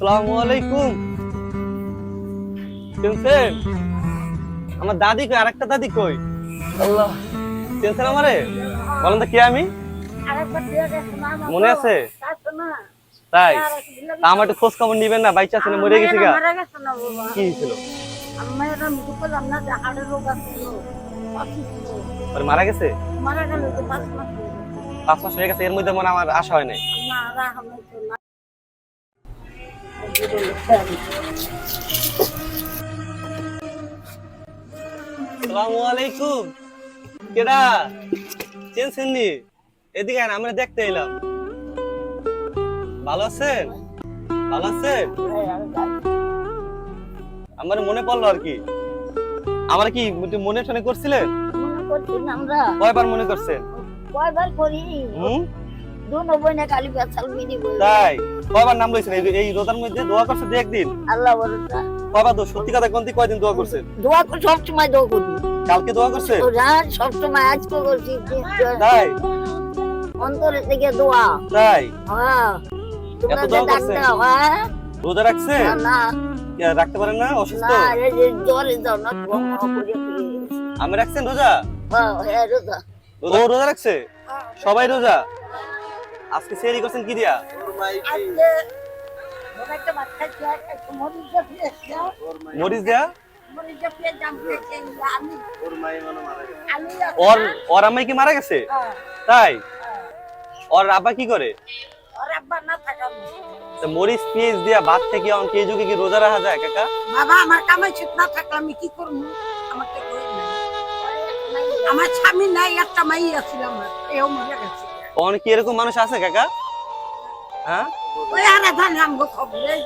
আসসালামু আলাইকুম চিনছেন আমার দাদি কই? আরেকটা দাদি কই? আল্লাহ। আমারে? বলেন তো কে আমি? মনে আছে? তাই? আমার একটু খোঁজ খবর নিবেন না বাইচা আছে মরে গেছে গা। কি হয়েছিল? মারা গেছে? পাঁচ মাস হয়ে গেছে। এর মধ্যে মনে আমার আশা হয় নাই। আসসালামু আলাইকুম। কেডা? চিনছেন নি এদিকে আমরা দেখতে এলাম। ভালো আছেন? ভালো আছেন? আমার মনে পড়ল আর কি। আমার কি মনে টনে করছিলেন কয়বার মনে করছেন? কয়বার করি? হুম দু নব্বই পেছাল বই তাই? কয়বার নাম লইছেন এই এই রোজার মধ্যে দোয়া করছেন দু একদিন? আল্লাহ বলতা কয়বার দো সত্যি কথা কোনটি কয়দিন দোয়া করছেন দোয়া সব সময় দোয়া করি কালকে দোয়া করছেন সব সময় আজকে করছি তাই? অন্তরে থেকে দোয়া। তাই? হ্যাঁ। এত দোয়া হ্যাঁ? রোজা না, রাখতে পারেন না? অসুস্থ? না জ্বরে না। আমি রাখছেন রোজা? হ্যাঁ হ্যাঁ রোজা। ও রোজা রাখছে? সবাই রোজা? আজকে সেরি করছেন কি দিয়া? আজকে একটা ভাত খাইছি, একটু মরিচ দিয়ে ওর ওর আম্মাই কি মারা গেছে? হ্যাঁ, তাই? ওর আব্বা কি করে? ওর আব্বা না থাকা তা মরিচ পেঁয়াজ দিয়া ভাত থেকে অন কে যুগে কি রোজা রাখা যায় কাকা? বাবা আমার কামাই ছিল না থাকলে আমি কি করব? আমাকে কই না। আমার স্বামী নাই একটা মাই আছিল আমার এও মরে গেছে। কি এরকম মানুষ আছে কাকা? হ্যাঁ?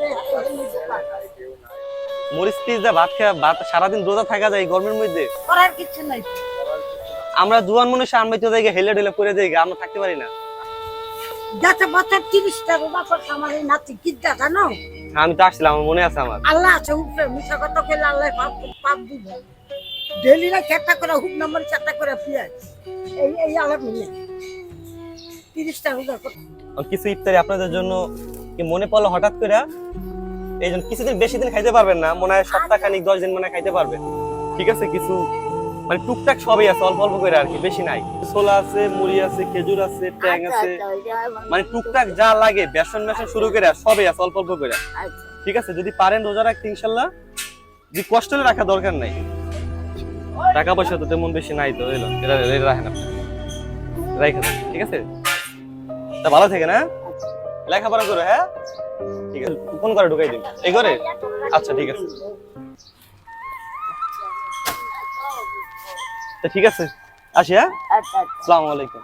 যে মরিচ দিয়া ভাত খাওয়া ভাত সারাদিন রোজা থাকা যায় গরমের মধ্যে? করার কিছু নাই। আমরা জুয়ান মানুষ আমি তো দেখে হেলে ঢেলে পড়ে যাই আমরা থাকতে পারি না। যাতে বছর তিরিশটা রোজা করছে আমার এই নাতি কিদ্দা জানো? আমি তো আসছিলাম আমার মনে আছে আমার। আল্লাহ আছে উপরে মিশা কথা কইলে আল্লাহ পাপ পাপ দিব। ডেলি না চারটা করে হুক নম্বর চারটা করে পেঁয়াজ। এই এই আলাপ মিলে তিরিশটা রোজা কিছু ইফতারি আপনাদের জন্য কি মনে পড়ল হঠাৎ করে? এই জন্য কিছুদিন বেশি দিন খাইতে পারবেন না মনে হয় সপ্তাহ খানিক দশ দিন মানে খাইতে পারবেন। ঠিক আছে কিছু মানে টুকটাক সবই আছে অল্প অল্প করে আর কি বেশি নাই। ছোলা আছে মুড়ি আছে খেজুর আছে ট্যাং আচ্ছা আছে। আচ্ছা যে মানে টুকটাক যা লাগে বেসন মেশন শুরু করে সবই আছে অল্প অল্প করে। আচ্ছা। ঠিক আছে যদি পারেন রোজা রাখতে ইনশাল্লাহ। যদি কষ্ট রাখা দরকার নাই। টাকা পয়সা তো তেমন বেশি নাই তো এলো এটা রাখেন আপনি। রাখা দেন ঠিক আছে? তা ভালো থেকে না লেখাপড়া করো হ্যাঁ? ঠিক আছে ফোন করে ঢুকাই দিন। এই করে? আচ্ছা ঠিক আছে। তা ঠিক আছে আসি হ্যাঁ? আচ্ছা আচ্ছা। আসসালামু আলাইকুম।